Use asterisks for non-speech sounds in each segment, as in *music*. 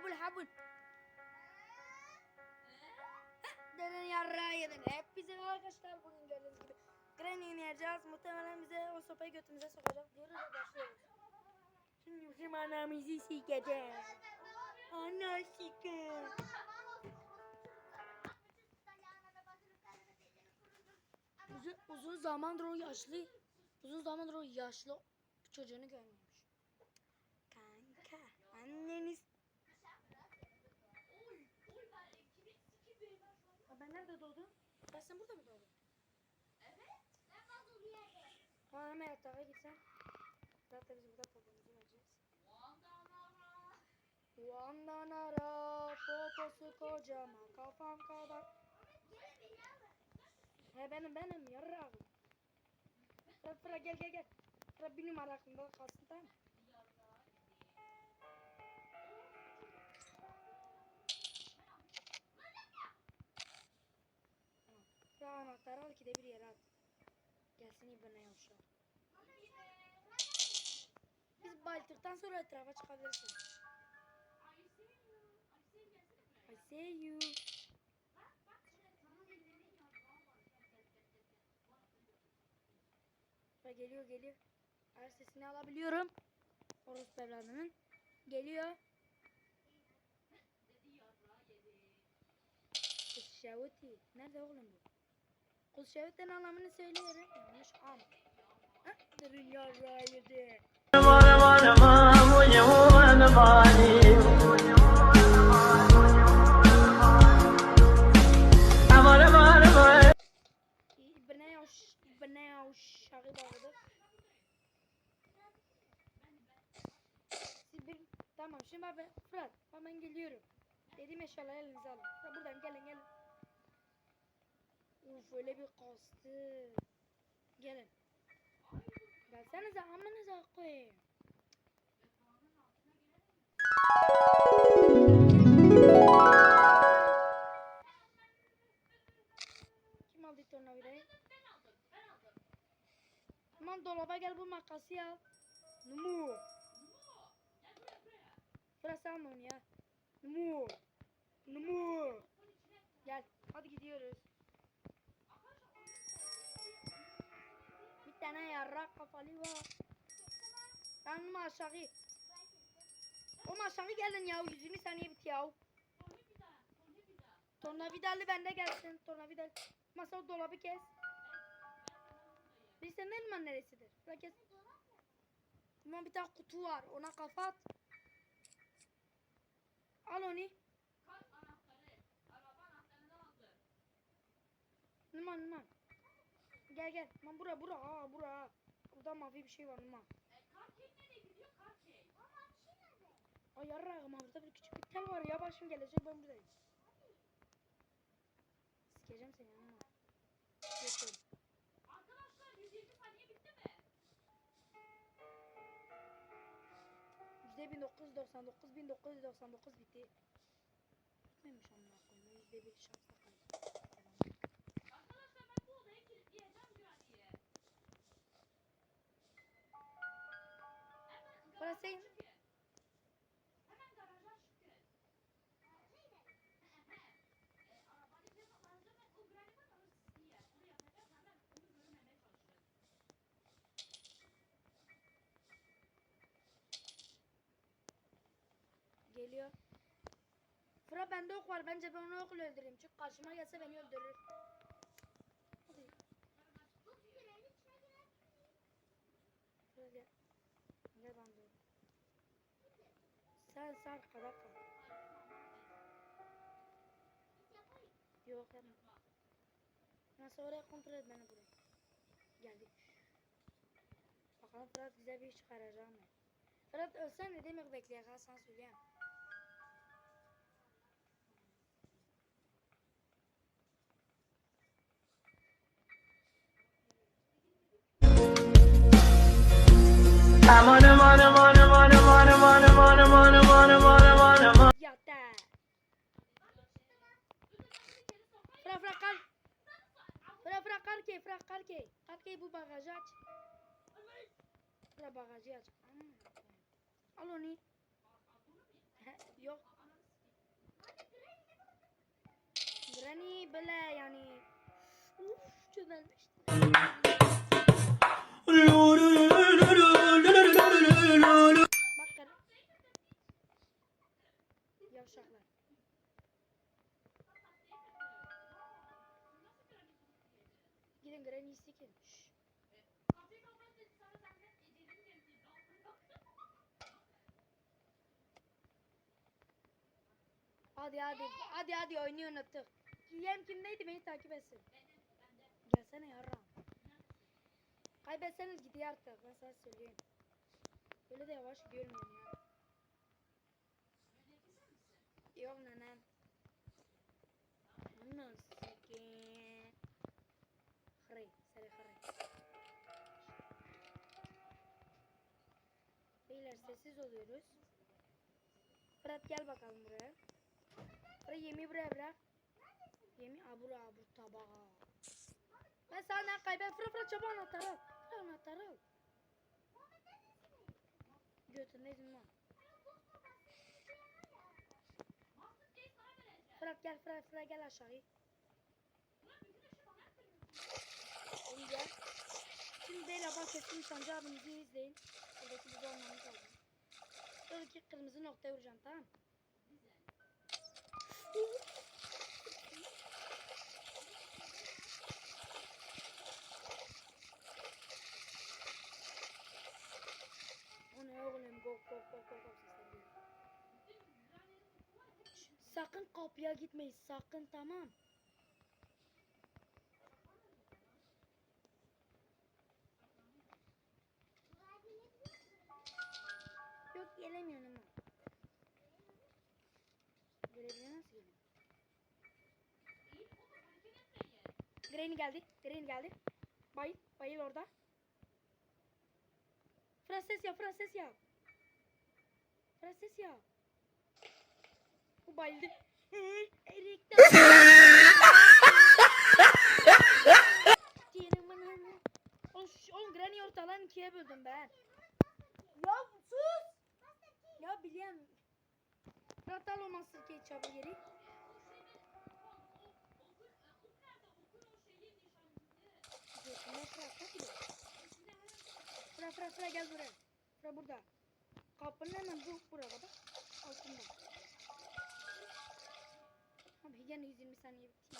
habul habul. Deden yarrağı yedin. Hepinize merhaba arkadaşlar bugün gördüğünüz gibi Granny oynayacağız. Muhtemelen bize o sopayı götümüze sokacak diyoruz ve başlıyoruz. Şimdi bizim anamızı sikeceğiz. Ana sikeceğiz. Uzun, uzun zamandır o yaşlı, uzun zamandır o yaşlı çocuğunu görmemiş. Kanka, anneniz... Aa, Ben nerede doğdum? Ben sen burada mı doğdun? Ha hemen yatağa gitsen. Zaten biz burada tatlımızı vereceğiz. Vandanara, poposu kocaman, kafam kadar. He benim benim yarrağım. Fıra gel gel gel. Fıra numara aklımda kalsın tamam mı? Anahtarı al ki de bir yere at. Gelsin İbne yavşa. Biz bayıldıktan sonra etrafa çıkabilirsin. I see you. Ve geliyor geliyor. Her sesini alabiliyorum. Orospu evladının. Geliyor. Şavuti. Nerede oğlum bu? Kız Şavuti'nin anlamını söylüyorum. Yanlış bağladık. Siz bir, tamam şimdi abi Fırat hemen geliyorum. Dediğim eşyaları elinize alın. Buradan gelin gelin. Uf öyle bir kastı. Gelin. Gelsenize amınıza koyayım. Kim aldı tornavidayı? Aman dolaba gel bu makası al. Numu. Burası alma onu ya. Numu. Numu. Gel hadi gidiyoruz. Yarrak kafalı var. Numu aşağı. O aşağı gelin ya 120 saniye bit ya. Tornavidalı bende gelsin. Tornavidal. Masa dolabı kes. Bir senin elman neresidir? Bırak kes. Ama bir tane kutu var. Ona kafa at. Al onu. Numan numan. Gel gel. Numan bura bura. Aa bura. Burada mavi bir şey var Numan. Ay yarrağım burada bir küçük bir tel var ya başım gelecek ben buradayım. Sikeceğim seni ama. Yok yok. Yüzde 1999 1999 bitti. Bitmemiş amına koyayım. Yüzde bir şansla kaldı. Burası. Geliyor. Fıra bende ok var. Bence ben onu okla öldüreyim. Çünkü karşıma gelse beni öldürür. Hadi. Fıra gel. Gel ben de. Sen sen arkada kal. Yok yapma. Nasıl oraya kontrol et beni buraya. Geldik. Bakalım Fırat bize bir iş çıkaracak mı? Fırat ölsen ne demek bekleyek ha sana söyleyeyim. Yatta. Efrah kalkey. Kalkey bu bagajı aç. Bura bagajı aç. Al onu. Yok. Granny böyle yani. Uf çömelmişti. Gidin Granny'yi sikin. Şşş. Hadi hadi. Hadi hadi oyunu unuttuk. Yem kimdeydi beni takip etsin. Gelsene yarram. Kaybetseniz gidiyor artık. Ben sana söyleyeyim. Böyle de yavaş yani ya. Yok nenem. Sessiz oluyoruz. Fırat gel bakalım buraya. Fırat yemi buraya bırak. Yemi abur abur tabağa. Ben sana kaybet. Fırat Fırat çabuk anahtarı al. Fırat anahtarı al. Götündeydin lan. Fırat gel Fırat Fırat gel aşağı. Oğlum gel. Şimdi beyler bak kesin Sancı abimizi izleyin. Buradaki bizi olmamız lazım. Şuradaki kırmızı noktaya vuracağım tamam O ne oğlum go go go go go sesler Sakın kapıya gitmeyin sakın tamam. Gelemiyorum ama. Gelebiliyor nasıl geliyor? Granny geldi. Granny geldi. Bayıl. Bayıl orada. Frases yap. Frases yap. Frases yap. Bu bayıldı. *laughs* Oğlum, Granny ortadan ikiye böldüm ben. Ya sus. Ya biliyorum. Fırat al o maskeyi çabuk geri. Götüne Fırat hadi. Fırat Fırat Fırat gel buraya. Fırat burada. Kapının hemen bu burada bak. Altında. Abi gene 120 saniye bitti.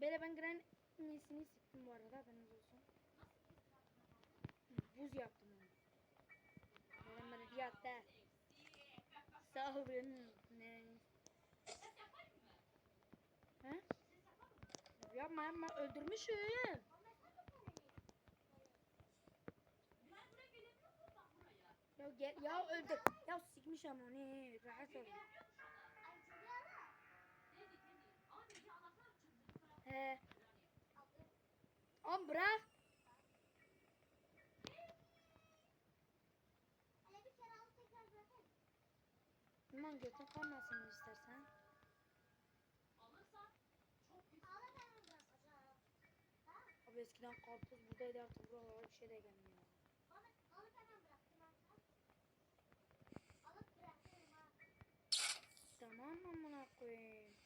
Böyle ben Granny'sini sıktım bu arada haberiniz olsun. Buz yaptım onu. Neden bana bir attı. Sağ ol benim. Ne? He? Yapma yapma öldürmüşüm. Ya gel ya öldür. Ya sikmiş ama ne rahat ol. He. Oğlum bırak. Aman götün kalmasın istersen. Abi eskiden karpuz buradaydı artık buralara bir şey de gelmiyor. Tamam amına koyayım.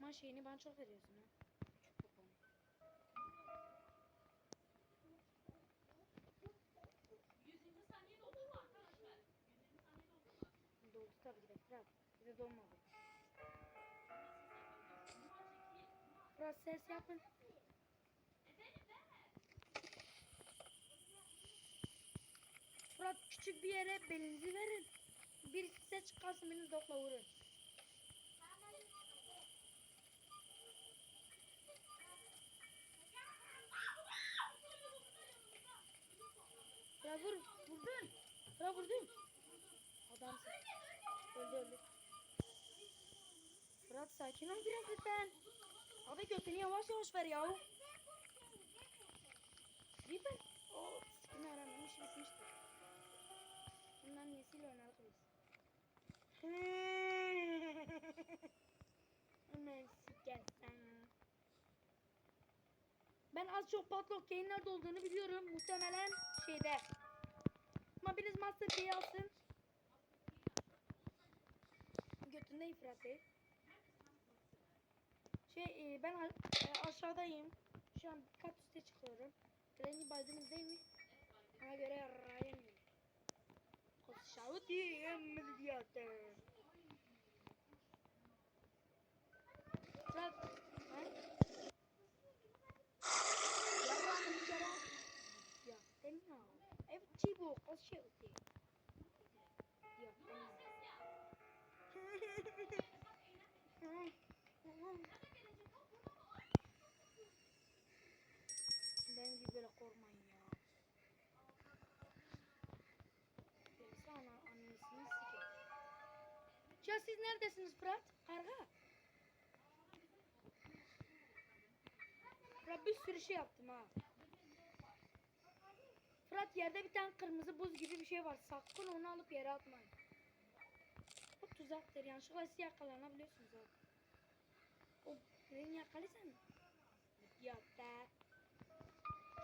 Ama şeyini bana çok veriyorsun ha. Tabii ki de Fırat. Bize dolmadı. Fırat ses yapın. Fırat küçük bir yere belinizi verin. Bir ses çıkarsın beni dokla vurun. Fırat vur. Vurdun. Fırat vurdun. Adamsın. Öldü öldü. Fırat sakin ol biraz lütfen. Abi götünü yavaş yavaş ver ya. Lütfen. O sikini aramış bitmiştir. Bundan nesiyle oynarız biz. *laughs* Hemen sikersen. Ben az çok patlok yayın nerede olduğunu biliyorum. Muhtemelen şeyde. biriniz Master B'yi alsın. İfrat değil. Şey e, ben e, aşağıdayım. Şu an kat üste çıkıyorum. Granny baydınız değil mi? Ona göre Ryan Koşavuti emniyete. Bak. Ha? Yalan bir kere. Ya ne? Evet çibu koşavuti. Ya siz neredesiniz Fırat? Karga. Fırat bir sürü şey yaptım ha. Fırat yerde bir tane kırmızı buz gibi bir şey var. Sakın onu alıp yere atmayın. Bu tuzaktır. Yanlışlıkla siz yakalanabiliyorsunuz ha. O beni yakalıysan. Yok be.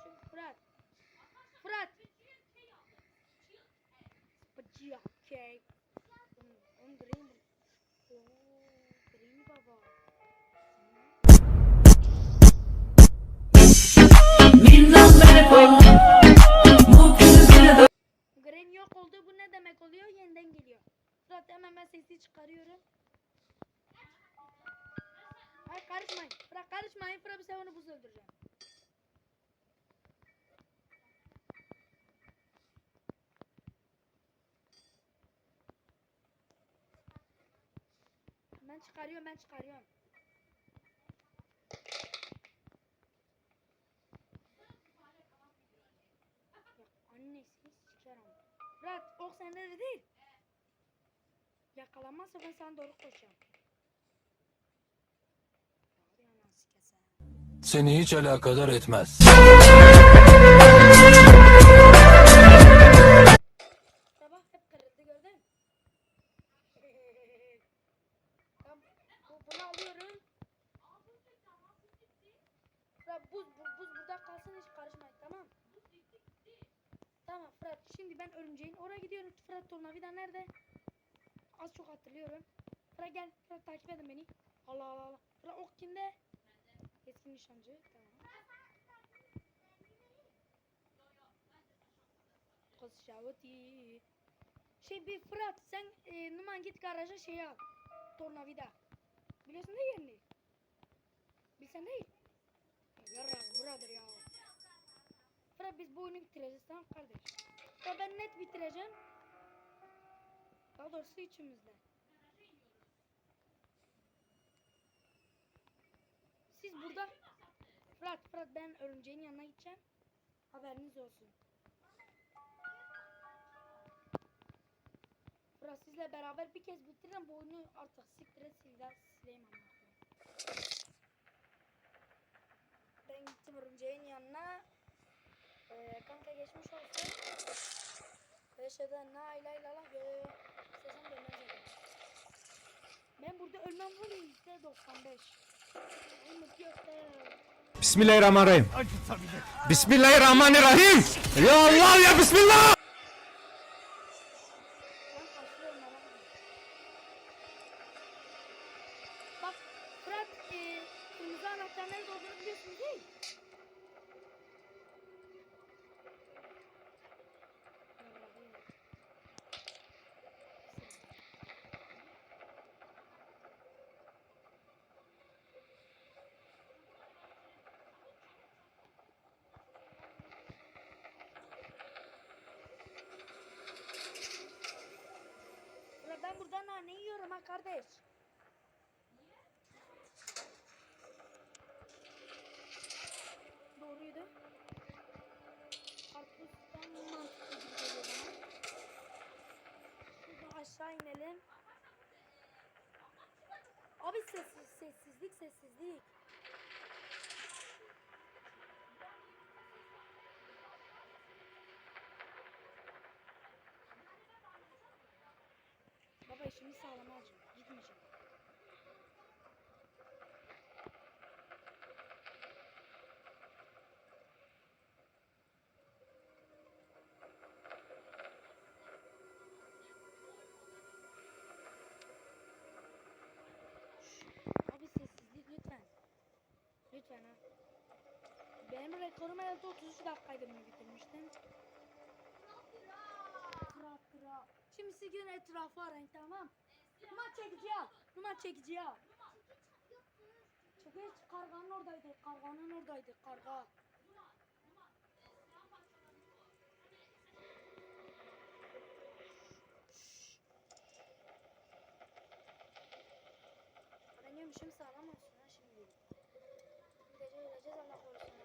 Şu Fırat. Fırat. Spacıya cake. Gren yok oldu. Bu ne demek oluyor? Yeniden geliyor. Fırat hemen ben sesi çıkarıyorum. Hayır karışmayın. Fırat karışmayın. Fırat bir onu buz öldüreceğim. Ben çıkarıyorum ben çıkarıyorum. Bak annesini sikerim. Fırat ok sende de değil. Yakalanmazsa ben sana doğru koşacağım. Seni hiç alakadar etmez. Sabah hep kırıldı gördün. *laughs* Bunu alıyorum. Buz, bu, buz burada kalsın hiç karışmayın tamam. Tamam Fırat şimdi ben örümceğin oraya gidiyorum. Fırat tornavida nerede? Az çok hatırlıyorum. Fırat gel Fırat takip edin beni. Allah Allah Allah. Fırat ok kimde? Keskin nişancı tamam. Kız şavati. Şey bir Fırat sen e, Numan git garaja şey al. Tornavida. Biliyorsun değil yerini. Bilsen değil. Yarra brother ya. Fırat biz bu oyunu bitireceğiz tamam kardeş. Ya ben net bitireceğim. Daha doğrusu içimizde. Siz burada Fırat Fırat ben örümceğin yanına gideceğim. Haberiniz olsun. Fırat sizle beraber bir kez bitiririm bu oyunu artık siktir et sileyim ama. Ben gittim örümceğin yanına. Ee, kanka geçmiş olsun. Eşeden la ilahe illallah ve sesem dönmez. Ben burada ölmem var yüzde 95. Umut göster. Bismillahirrahmanirrahim. Bismillahirrahmanirrahim. Ya Allah ya Bismillah. Nane yiyorum ha kardeş. sağlam alacağım. Gitmeyeceğim. Abi sessizlik lütfen. Lütfen ha. Benim rekorum herhalde 33 dakikaydı bunu bitirmiştim. Kıra kıra. Şimdi siz gidin etrafı arayın tamam. Numan çekici al. Numan çekici al. Çekici karganın oradaydı. Karganın oradaydı. Karga. Ben yemişim sağlam olsun ha şimdi. Gideceğiz öleceğiz Allah korusun.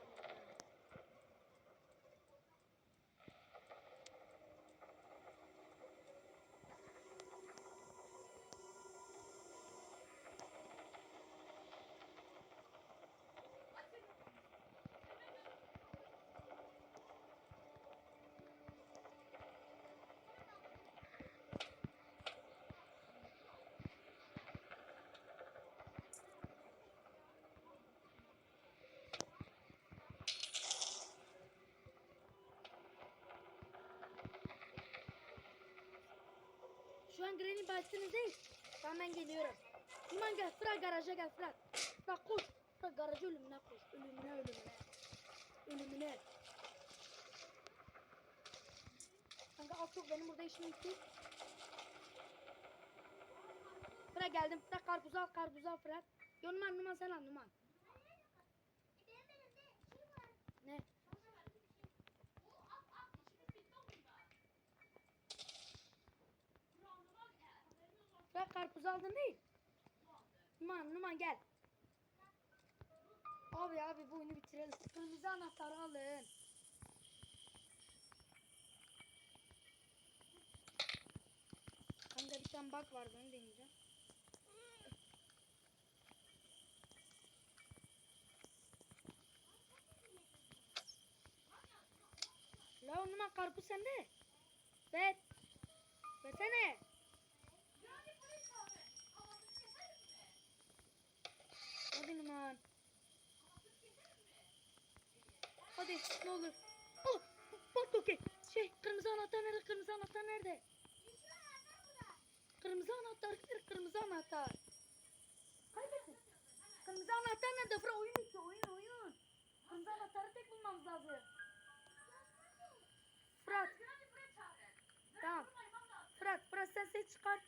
An Granny bahçesinde değil. Tamam ben geliyorum. Numan gel Fırat garaja gel Fırat. Fırat koş. Fırat garaja ölümüne koş. Ölümüne ölümüne. Ölümüne. Kanka az çok benim burada işim bitti. Fırat geldim. Fırat karpuzu al karpuzu al Fırat. Yo Numan Numan sen al Numan. Ne? Fırat karpuzu aldın değil. Numan Numan gel. Abi abi bu oyunu bitirelim. Kırmızı anahtarı alın. Kanka bir tane bak var bunu deneyeceğim. La Numan karpuz sende. Ver. Versene. Hadi Numan. Hadi ne olur. Oh, bak okey. Şey kırmızı anahtar nerede? Kırmızı anahtar nerede? Kırmızı anahtar? Kırmızı anahtar. Kaybettin. Kırmızı anahtar nerede? Fıra oyun bitti. Oyun oyun. Kırmızı anahtarı tek bulmamız lazım. Fırat. Tamam. Fırat, Fırat sen ses çıkar.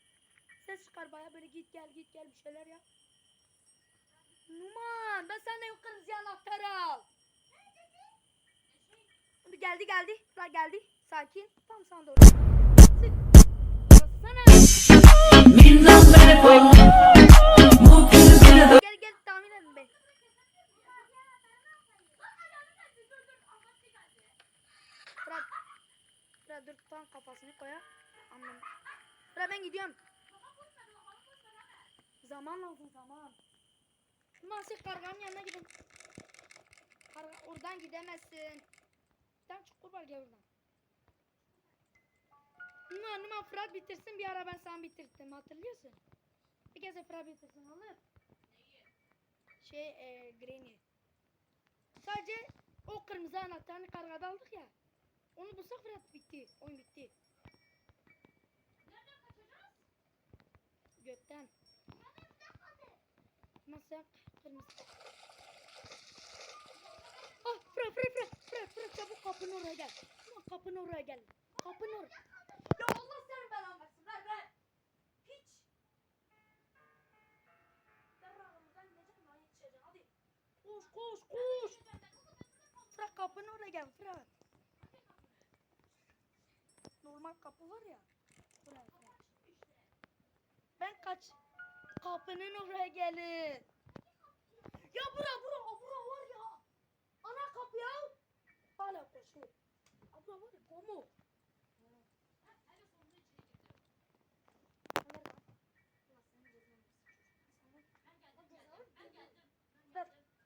Ses çıkar baya böyle git gel git gel bir şeyler yap. Numan ben senden yok kırmızı anahtarı al. Hadi geldi geldi. Fırat geldi. Sakin. Tam sana doğru. Bassana. Gel gel tahmin edin be. Fırat. Fırat dur tam kafasını koya. Anladım. Fırat ben gidiyorum. Zaman lazım zaman. Numan siz karganın yanına gidin. Karga, oradan gidemezsin. Tam çukur var gel oradan. Numan Numan Fırat bitirsin bir ara ben sana bitirdim hatırlıyorsun. Bir kez Fırat bitirsin olur. Şey e, Granny. Sadece o kırmızı anahtarını kargada aldık ya. Onu bulsak Fırat bitti. Oyun bitti. Gökten. Nasıl Ah Fırat Fırat Fırat Fırat Fırat çabuk kapının oraya gel. Kapının oraya gel. Kapının oraya. Ya Allah senin belanı versin ver ver. Koş koş koş. Fırat kapının oraya gel Fırat. Normal kapı var ya. Buraya. Ben kaç. Kapının oraya gelin. Ya bura bura o bura var ya. Ana kapı ya. Hala koşuyor. Abla var ya komu.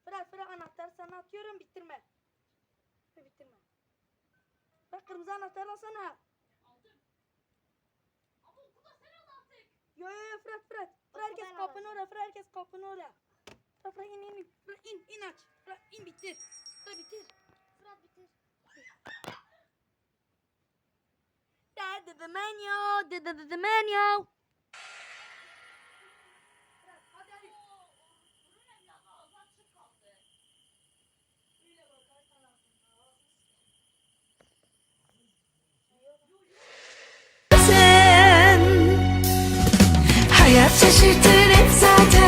Fırat Fırat anahtarı sana atıyorum bitirme. Bitirme. Bak kırmızı anahtarı alsana. Yo yo yo Fırat Fırat. Fırat herkes kapını oraya. Fırat herkes kapını oraya. Rafra in in in. Fırat in in aç. Fırat in bitir. Fırat bitir. Fırat bitir. Dad the menu. Dad the menu. Sen Hayat şaşırtır hep zaten